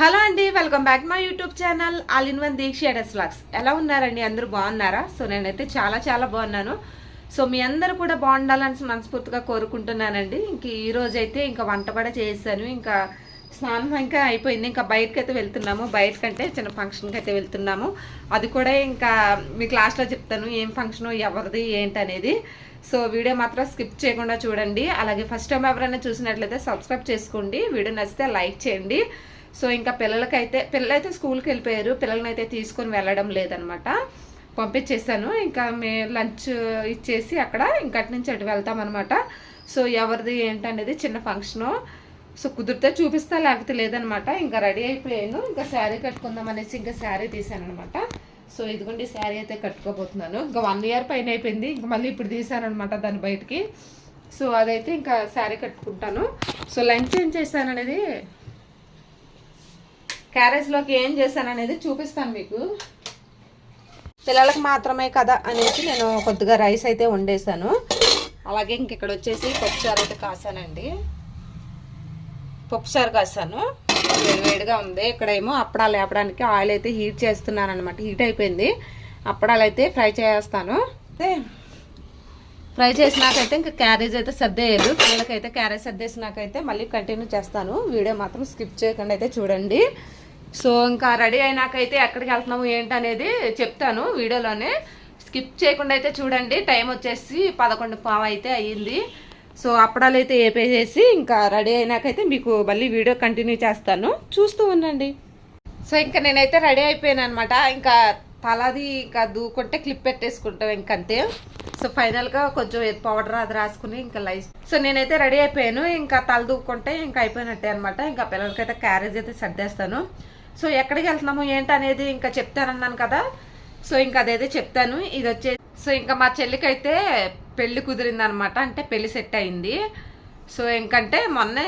Hello అండి welcome back my YouTube channel all in one Deeksha ఎడస్ vlogs ఎలా ఉన్నారండి? అందరూ బాగున్నారా? సో నేనైతే చాలా చాలా బాగున్నాను. సో మీ అందరూ కూడా బాగుండాలని మనస్ఫూర్తిగా కోరుకుంటున్నానండి. ఇంక ఈరోజు అయితే ఇంకా వంట కూడా చేశాను ఇంకా స్నానం ఇంకా అయిపోయింది. ఇంకా బయటకైతే అయితే వెళ్తున్నాము. బయటకంటే చిన్న ఫంక్షన్కి అయితే వెళ్తున్నాము. అది కూడా ఇంకా మీకు లాస్ట్లో చెప్తాను. ఏం ఫంక్షన్ ఎవరిది ఏంటి అనేది సో వీడియో మాత్రం స్కిప్ చేయకుండా చూడండి. అలాగే ఫస్ట్ టైం ఎవరైనా చూసినట్లయితే సబ్స్క్రైబ్ చేసుకోండి. వీడియో నచ్చితే లైక్ చేయండి. సో ఇంకా పిల్లలకైతే పిల్లలైతే స్కూల్కి వెళ్ళిపోయారు. పిల్లల్ని అయితే తీసుకొని వెళ్ళడం లేదనమాట. పంపించేసాను ఇంకా మే లంచ్ ఇచ్చేసి అక్కడ ఇంకా అటు నుంచి అటు వెళ్తామన్నమాట సో ఎవరిది ఏంటనేది చిన్న ఫంక్షను. సో కుదిరితే చూపిస్తా లేకపోతే లేదనమాట. ఇంకా రెడీ అయిపోయాను. ఇంకా శారీ కట్టుకుందాం అనేసి ఇంకా శారీ తీసాను అనమాట సో ఇదిగోండి శారీ అయితే కట్టుకోబోతున్నాను. ఇంకా వన్ ఇయర్ పైన అయిపోయింది. ఇంకా మళ్ళీ ఇప్పుడు తీసాను అనమాట దాని బయటికి. సో అదైతే ఇంకా శారీ కట్టుకుంటాను. సో లంచ్ ఏం చేశాను అనేది క్యారేజ్లోకి ఏం చేశాను అనేది చూపిస్తాను మీకు. పిల్లలకు మాత్రమే కదా అనేసి నేను కొద్దిగా రైస్ అయితే వండేసాను అలాగే ఇంక ఇక్కడ వచ్చేసి పప్పుచారు అయితే కాసానండి. పప్పుచారు కాసాను. వేడి వేడిగా ఉంది. ఇక్కడేమో అప్పడాలు లేపడానికి ఆయిల్ అయితే హీట్ చేస్తున్నాను అనమాట హీట్ అయిపోయింది. అప్పడాలు అయితే ఫ్రై చేస్తాను. అయితే ఫ్రై చేసినాకైతే ఇంకా క్యారేజ్ అయితే సర్దేయదు పిల్లలకైతే క్యారేజ్ సర్దేసినాకైతే మళ్ళీ కంటిన్యూ చేస్తాను. వీడియో మాత్రం స్కిప్ చేయకుండా అయితే చూడండి. సో ఇంకా రెడీ అయినాకైతే ఎక్కడికి వెళ్తున్నాము ఏంటనేది చెప్తాను వీడియోలోనే. స్కిప్ చేయకుండా అయితే చూడండి. టైం వచ్చేసి పదకొండు పావు అయితే అయ్యింది. సో అప్పడాలు అయితే వేపేసేసి ఇంకా రెడీ అయినాకైతే మీకు మళ్ళీ వీడియో కంటిన్యూ చేస్తాను. చూస్తూ ఉండండి. సో ఇంకా నేనైతే రెడీ అయిపోయాను అనమాట ఇంకా తలది ఇంకా దూకుంటే క్లిప్ పెట్టేసుకుంటాం ఇంకంతే. సో ఫైనల్గా కొంచెం పౌడర్ అది రాసుకుని ఇంకా లైఫ్ సో నేనైతే రెడీ అయిపోయాను. ఇంకా తల దూకుంటే ఇంకా అయిపోయినట్టే అనమాట ఇంకా పిల్లలకైతే క్యారేజ్ అయితే సర్దేస్తాను. సో ఎక్కడికి వెళ్తున్నాము ఏంటనేది ఇంకా చెప్తానన్నాను కదా. సో ఇంకా అదైతే చెప్తాను. ఇది వచ్చే సో ఇంకా మా చెల్లికైతే పెళ్ళి కుదిరింది అనమాట అంటే పెళ్ళి సెట్ అయింది. సో ఇంకంటే మొన్నే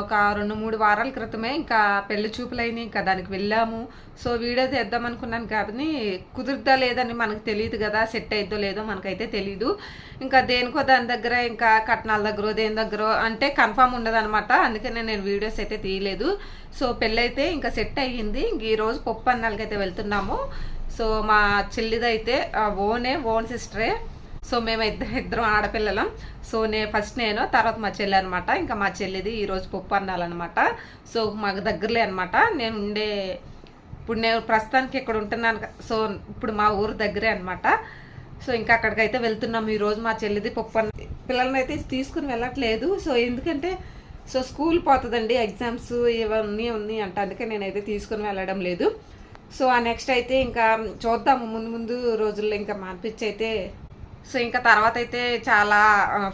ఒక రెండు మూడు వారాల క్రితమే ఇంకా పెళ్ళి చూపులైనవి ఇంకా దానికి వెళ్ళాము. సో వీడియో తెద్దాం అనుకున్నాను కాబట్టి కుదురుద్దా లేదని మనకు తెలియదు కదా సెట్ అయిద్దో లేదో మనకైతే తెలీదు. ఇంకా దేనికో దాని దగ్గర ఇంకా కట్నాల దగ్గర దేని దగ్గర అంటే కన్ఫామ్ ఉండదనమాట అందుకనే నేను వీడియోస్ అయితే తీయలేదు. సో పెళ్ళైతే ఇంకా సెట్ అయ్యింది. ఇంక ఈరోజు పప్పు అన్నాలకి అయితే వెళ్తున్నాము. సో మా చెల్లిదైతే ఓనే ఓన్ సిస్టరే. సో మేము ఇద్దరు ఇద్దరం ఆడపిల్లలం. సో నే ఫస్ట్ నేను తర్వాత మా చెల్లి అనమాట ఇంకా మా చెల్లిది ఈరోజు పప్పు అన్నాలన్నమాట. సో మాకు దగ్గరలే అనమాట నేను ఉండే ఇప్పుడు నేను ప్రస్తుతానికి ఇక్కడ ఉంటున్నాను సో ఇప్పుడు మా ఊరు దగ్గరే అనమాట సో ఇంకా అక్కడికైతే వెళ్తున్నాం. ఈరోజు మా చెల్లిది పప్పు అన్న పిల్లల్ని అయితే తీసుకుని వెళ్ళట్లేదు. సో ఎందుకంటే సో స్కూల్ పోతుందండి. ఎగ్జామ్స్ ఇవన్నీ ఉన్నాయి అంట. అందుకే నేనైతే తీసుకుని వెళ్ళడం లేదు. సో ఆ నెక్స్ట్ అయితే ఇంకా చూద్దాము. ముందు ముందు రోజుల్లో ఇంకా మార్పిచ్చి అయితే సో ఇంకా తర్వాత అయితే చాలా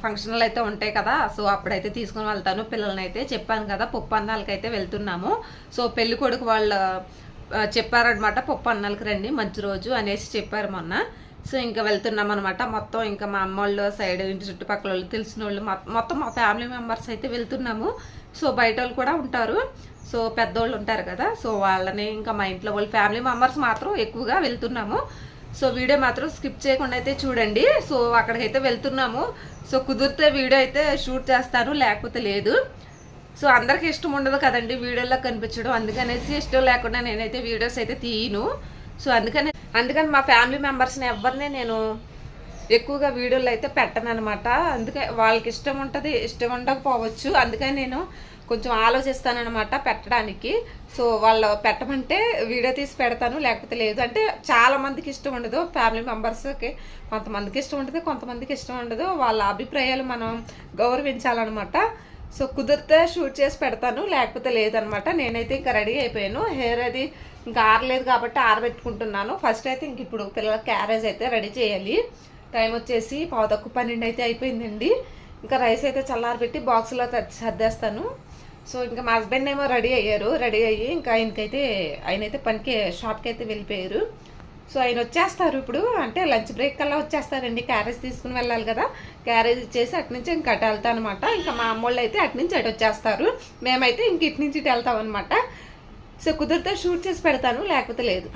ఫంక్షన్లు అయితే ఉంటాయి కదా. సో అప్పుడైతే తీసుకుని వెళ్తాను. పిల్లల్ని అయితే చెప్పాను కదా పప్పు అన్నాలకైతే అయితే వెళ్తున్నాము. సో పెళ్ళి కొడుకు వాళ్ళు చెప్పారనమాట పప్పు అన్నాలకి రండి మంచి రోజు అనేసి చెప్పారు మొన్న. సో ఇంకా వెళ్తున్నాం అనమాట మొత్తం ఇంకా మా అమ్మ వాళ్ళు సైడ్ ఇంటి చుట్టుపక్కల వాళ్ళు తెలిసిన వాళ్ళు మొత్తం మా ఫ్యామిలీ మెంబర్స్ అయితే వెళ్తున్నాము. సో బయట వాళ్ళు కూడా ఉంటారు. సో పెద్దోళ్ళు ఉంటారు కదా. సో వాళ్ళని ఇంకా మా ఇంట్లో వాళ్ళు ఫ్యామిలీ మెంబర్స్ మాత్రం ఎక్కువగా వెళ్తున్నాము. సో వీడియో మాత్రం స్కిప్ చేయకుండా అయితే చూడండి. సో అక్కడికైతే వెళ్తున్నాము. సో కుదిరితే వీడియో అయితే షూట్ చేస్తాను లేకపోతే లేదు. సో అందరికి ఇష్టం ఉండదు కదండి వీడియోలో కనిపించడం. అందుకనేసి ఇష్టం లేకుండా నేనైతే వీడియోస్ అయితే తీయను. సో అందుకని అందుకని మా ఫ్యామిలీ మెంబర్స్ని ఎవరిని నేను ఎక్కువగా వీడియోలు అయితే పెట్టననమాట అందుకే వాళ్ళకి ఇష్టం ఉంటుంది ఇష్టం ఉండకపోవచ్చు. అందుకని నేను కొంచెం ఆలోచిస్తానన్నమాట పెట్టడానికి. సో వాళ్ళు పెట్టమంటే వీడియో తీసి పెడతాను లేకపోతే లేదు. అంటే చాలామందికి ఇష్టం ఉండదు. ఫ్యామిలీ మెంబర్స్కి కొంతమందికి ఇష్టం ఉంటుంది కొంతమందికి ఇష్టం ఉండదు. వాళ్ళ అభిప్రాయాలు మనం గౌరవించాలన్నమాట. సో కుదిరితే షూట్ చేసి పెడతాను లేకపోతే లేదనమాట నేనైతే ఇంకా రెడీ అయిపోయాను. హెయిర్ అది ఇంకా ఆరలేదు కాబట్టి ఆరబెట్టుకుంటున్నాను. ఫస్ట్ అయితే ఇంక ఇప్పుడు పిల్లల క్యారేజ్ అయితే రెడీ చేయాలి. టైం వచ్చేసి పావు తక్కువ పన్నెండు అయితే అయిపోయిందండి. ఇంకా రైస్ అయితే చల్లారబెట్టి బాక్స్లో సర్దేస్తాను. సో ఇంకా మా హస్బెండ్ ఏమో రెడీ అయ్యారు. రెడీ అయ్యి ఇంకా ఆయనకైతే ఆయన అయితే పనికి షాప్కి అయితే వెళ్ళిపోయారు. సో ఆయన వచ్చేస్తారు ఇప్పుడు. అంటే లంచ్ బ్రేక్ కల్లా వచ్చేస్తారండి. క్యారేజ్ తీసుకుని వెళ్ళాలి కదా. క్యారేజ్ ఇచ్చేసి అటు నుంచి ఇంకా అటు వెళ్తాను అనమాట ఇంకా మా అమ్మోళ్ళు అయితే అటు నుంచి అటు వచ్చేస్తారు. మేమైతే ఇంక ఇటు నుంచి ఇటు వెళ్తాం అనమాట సో కుదిరితే షూట్ చేసి పెడతాను. లేకపోతే లేదు.